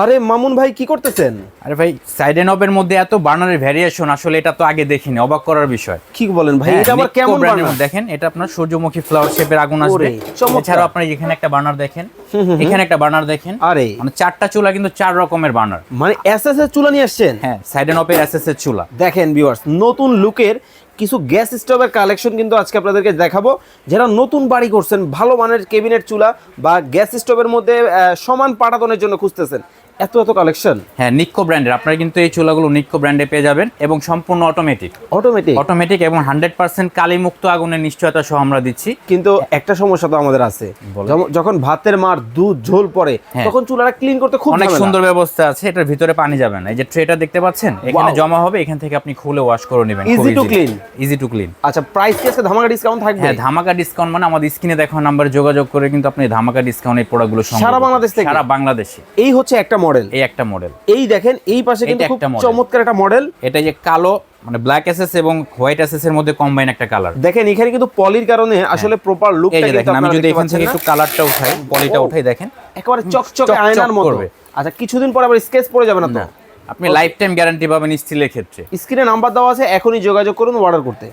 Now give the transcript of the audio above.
আরে মামুন ভাই কি করতেছেন? আরে ভাই সাইড এন্ড অফের মধ্যে এত বার্নারের ভ্যারিয়েশন আসলে এটা তো আগে দেখিনি অবাক করার বিষয়। কি বলেন ভাই হ্যাঁ, এটা আবার কেমন এর মধ্যে দেখেন এটা আপনার সূর্যমুখী ফ্লাওয়ার শেপের আগুন আসবে। এছাড়াও আপনার এখানে একটা বার্নার দেখেন। এখানে একটা বার্নার দেখেন। আরে। মানে চারটা চুলা কিন্তু চার রকমের বার্নার মানে এসএস এর চুলা নিয়ে আসছেন? হ্যাঁ সাইড এন্ড অফের এসএস এর চুলা। দেখেন ভিউয়ার্স নতুন লুকের কিছু গ্যাস স্টোভের কালেকশন কিন্তু আজকে আপনাদেরকে দেখাবো। যারা নতুন বাড়ি করছেন ভালো মানের কেবিনেট চুলা বা গ্যাস স্টোভের মধ্যে সমান পাটাতনের জন্য খুঁজতেছেন এত এত কালেকশন হ্যাঁ নিক্কো ব্র্যান্ডের আপনারা কিন্তু এই চুলাগুলো নিক্কো ব্র্যান্ডে পেয়ে যাবেন এবং সম্পূর্ণ অটোমেটিক অটোমেটিক অটোমেটিক এবং হান্ড্রেড পার্সেন্ট কালিমুক্ত আগুনের নিশ্চয়তা সহ আমরা দিচ্ছি। কিন্তু একটা সমস্যা তো আমাদের আছে। যখন- ভাতের মার দুধ ঝোল পড়ে হ্যাঁ। তখন চুলাটা ক্লিন করতে খুব অনেক সুন্দর ব্যবস্থা আছে এটার ভিতরে পানি যাবে না। এই যে ট্রেটা দেখতে পাচ্ছেন? এখানে জমা হবে এখান থেকে আপনি খুলে ওয়াশ করে নেবেন Easy to clean. Easy to clean আচ্ছা প্রাইস কি আজকে ধামাকা ডিসকাউন্ট থাকবে? হ্যাঁ ধামাকা ডিসকাউন্ট মানে আমাদের স্ক্রিনে দেখো নাম্বারে যোগাযোগ করে কিন্তু আপনি ধামাকা ডিসকাউন্ট এই প্রোডাক্টগুলো সারা বাংলাদেশ থেকে? সারা বাংলাদেশে। এই হচ্ছে একটা মডেল এই একটা মডেল এই দেখেন এই পাশে কিন্তু খুব চমৎকার একটা মডেল এটা যে কালো মানে ব্ল্যাক এসএস এবং হোয়াইট এসএস এর মধ্যে কম্বাইন একটা কালার দেখেন এখানে কিন্তু পলির কারণে আসলে প্রপার এই লুকটা দেখেন আমি যদি এখান থেকে একটু কালারটা উঠাই পলিটা। উঠাই দেখেন। একেবারে চকচকে আয়নার মতো। আচ্ছা কিছুদিন পর আবার স্কেচ পড়ে যাবে না তো? আপনি লাইফ টাইম গ্যারান্টি পাবেন স্টিলের ক্ষেত্রে। স্ক্রিনে নাম্বার দেওয়া আছে এখনই যোগাযোগ করুন অর্ডার করতে।